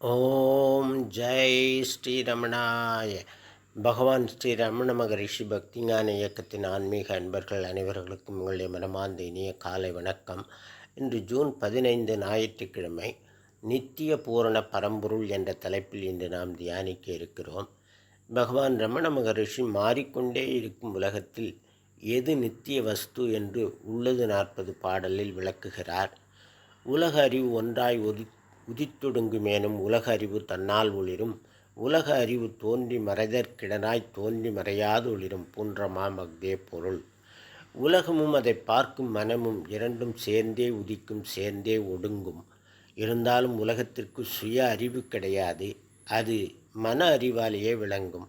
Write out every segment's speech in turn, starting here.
ஓம் ஜெய் ஸ்ரீரமணாய. பகவான் ஸ்ரீ ரமண மகரிஷி பக்திஞான இயக்கத்தின் ஆன்மீக அன்பர்கள் அனைவர்களுக்கும் உங்களுடைய மனமார்ந்த இனிய காலை வணக்கம். இன்று ஜூன் பதினைந்து ஞாயிற்றுக்கிழமை நித்திய பூரண பரம்பொருள் என்ற தலைப்பில் இன்று நாம் தியானிக்க இருக்கிறோம். பகவான் ரமண மகரிஷி மாறிக்கொண்டே இருக்கும் உலகத்தில் எது நித்திய வஸ்து என்று உள்ளது நாற்பது பாடலில் விளக்குகிறார். உலக அறிவு ஒன்றாய் ஒதி உதித்தொடுங்குமேனும் உலக அறிவு தன்னால் ஒளிரும். உலக அறிவு தோன்றி மறைதற்கிடனாய் தோன்றி மறையாது ஒளிரும் பூன்றமாம் மாமக்தே பொருள். உலகமும் அதை பார்க்கும் மனமும் இரண்டும் சேர்ந்தே உதிக்கும் சேர்ந்தே ஒடுங்கும். இருந்தாலும் உலகத்திற்கு சுய அறிவு கிடையாது. அது மன அறிவாலேயே விளங்கும்.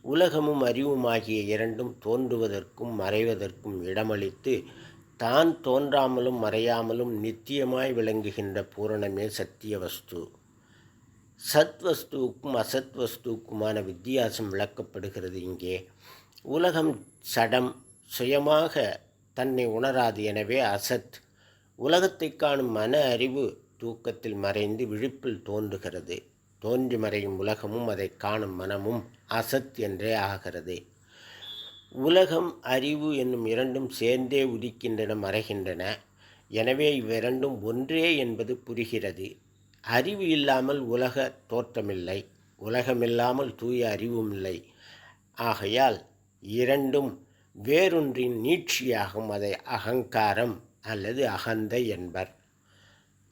உலகமும் அறிவுமாகிய இரண்டும் தோன்றுவதற்கும் மறைவதற்கும் இடமளித்து தான் தோன்றாமலும் மறையாமலும் நித்தியமாய் விளங்குகின்ற பூரணமே சத்திய வஸ்து. சத்வஸ்துவுக்கும் அசத்வஸ்துவுக்குமான வித்தியாசம் விளக்கப்படுகிறது இங்கே. உலகம் சடம் சுயமாக தன்னை உணராது எனவே அசத். உலகத்தை காணும் மன அறிவு தூக்கத்தில் மறைந்து விழிப்பில் தோன்றுகிறது. தோன்றி மறையும் உலகமும் அதை காணும் மனமும் அசத் என்றே ஆகிறது. உலகம் அறிவு என்னும் இரண்டும் சேர்ந்தே உதிக்கின்றன மறைகின்றன. எனவே இவ்விரண்டும் ஒன்றே என்பது புரிகிறது. அறிவு இல்லாமல் உலக தோற்றமில்லை. உலகமில்லாமல் தூய அறிவும் இல்லை. ஆகையால் இரண்டும் வேறொன்றின் நீட்சியாகும். அதை அகங்காரம் அல்லது அகந்தை என்பர்.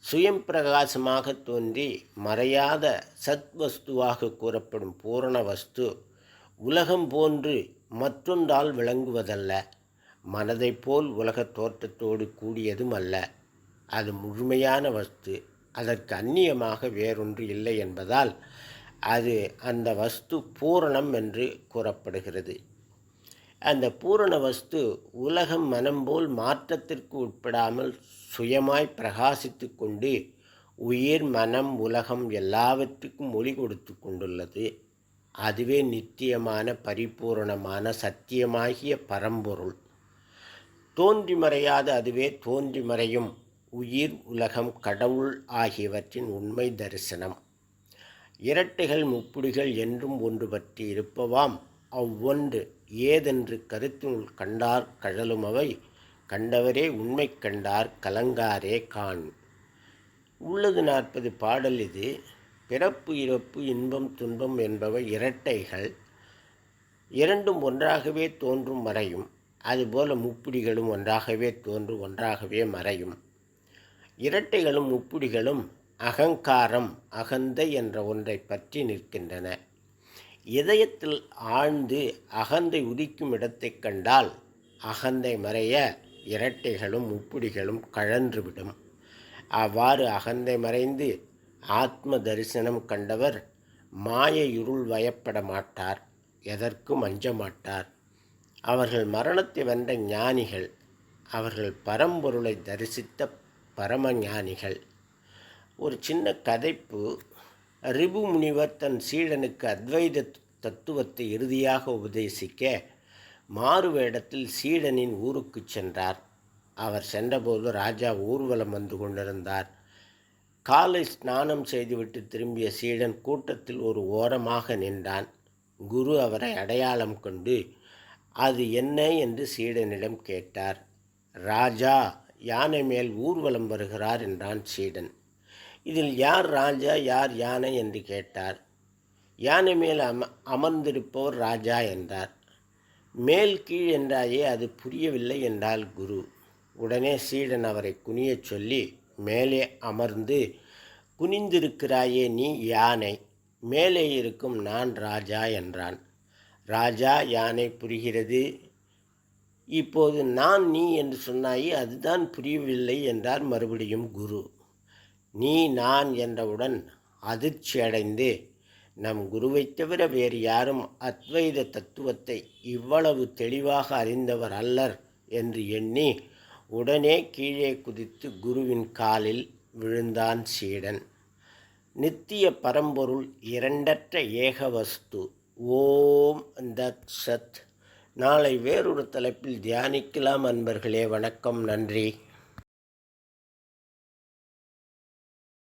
சுயம் பிரகாசமாக தோன்றி மறையாத சத்வஸ்துவாக கூறப்படும் பூரண வஸ்து உலகம் போன்று மற்றொன்றால் விளங்குவதல்ல. மனதைப் போல் உலகத் தோற்றத்தோடு கூடியதும் அல்ல அது முழுமையான வஸ்து. அதற்கு அந்நியமாக வேறொன்று இல்லை என்பதால் அது அந்த வஸ்து பூரணம் என்று கூறப்படுகிறது. அந்த பூரண வஸ்து உலகம் மனம் போல் மாற்றத்திற்கு உட்படாமல் சுயமாய் பிரகாசித்து கொண்டு உயிர் மனம் உலகம் எல்லாவற்றுக்கும் ஒளி கொடுத்து கொண்டுள்ளது. அதுவே நித்தியமான பரிபூரணமான சத்தியமாகிய பரம்பொருள். தோன்றி மறையாத அதுவே தோன்றி மறையும் உயிர் உலகம் கடவுள் ஆகியவற்றின் உண்மை தரிசனம். இரட்டைகள் முப்புடிகள் என்றும் ஒன்று பற்றி இருப்பவாம். அவ்வொன்று ஏதென்று கருத்தினுள் கண்டார் கழலும் அவை. கண்டவரே உண்மை கண்டார் கலங்காரே காண். உள்ளது நாற்பது பாடல் இது. பிறப்பு இறப்பு இன்பம் துன்பம் என்பவை இரட்டைகள். இரண்டும் ஒன்றாகவே தோன்றும் மறையும். அதுபோல முப்பிடிகளும் ஒன்றாகவே தோன்றும் ஒன்றாகவே மறையும். இரட்டைகளும் முப்பிடிகளும் அகங்காரம் அகந்தை என்ற ஒன்றை பற்றி நிற்கின்றன. இதயத்தில் ஆழ்ந்து அகந்தை உதிக்கும் இடத்தை கண்டால் அகந்தை மறைய இரட்டைகளும் முப்பிடிகளும் கழன்றுவிடும் அவ்வாறு அகந்தை மறைந்து ஆத்ம தரிசனம் கண்டவர் மாய இருள் வயப்பட மாட்டார் எதற்கும் அஞ்ச மாட்டார். அவர்கள் மரணத்தை வென்ற ஞானிகள் அவர்கள் பரம்பொருளை தரிசித்த பரம ஞானிகள். ஒரு சின்ன கதைப்பு ரிபு முனிவர் தன் சீடனுக்கு அத்வைத தத்துவத்தை இறுதியாக உபதேசிக்க மாறு வேடத்தில் சீடனின் ஊருக்கு சென்றார். அவர் சென்றபோது ராஜா ஊர்வலம் வந்து கொண்டிருந்தார். காலை ஸ்நானம் செய்துவிட்டு திரும்பிய சீடன் கூட்டத்தில் ஒரு ஓரமாக நின்றான். குரு அவரை அடையாளம் கொண்டு அது என்ன? என்று சீடனிடம் கேட்டார். ராஜா யானை மேல் ஊர்வலம் வருகிறார் என்றான் சீடன். இதில் யார் ராஜா யார் யானை? என்று கேட்டார். யானை மேல் அம அமர்ந்திருப்பவர் ராஜா என்றார். மேல் கீழ் என்றாயே அது புரியவில்லை என்றால் குரு. உடனே சீடன் அவரை குனியச் சொல்லி மேலே அமர்ந்து குனிந்திருக்கிறாயே நீ யானை மேலே இருக்கும் நான் ராஜா என்றான். ராஜா யானை புரிகிறது. இப்போது நான் நீ என்று சொன்னாயே அதுதான் புரியவில்லை என்றார் மறுபடியும் குரு. நீ நான் என்றவுடன் அதிர்ச்சி அடைந்து நம் குருவைத் தவிர வேறு யாரும் அத்வைத தத்துவத்தை இவ்வளவு தெளிவாக அறிந்தவர் அல்லர் என்று எண்ணி உடனே கீழே குதித்து குருவின் காலில் விழுந்தான் சீடன். நித்திய பரம்பொருள் இரண்டற்ற ஏகவஸ்து ஓம் தத் சத். நாளை வேறொரு தலைப்பில் தியானிக்கலாம் அன்பர்களே. வணக்கம். நன்றி.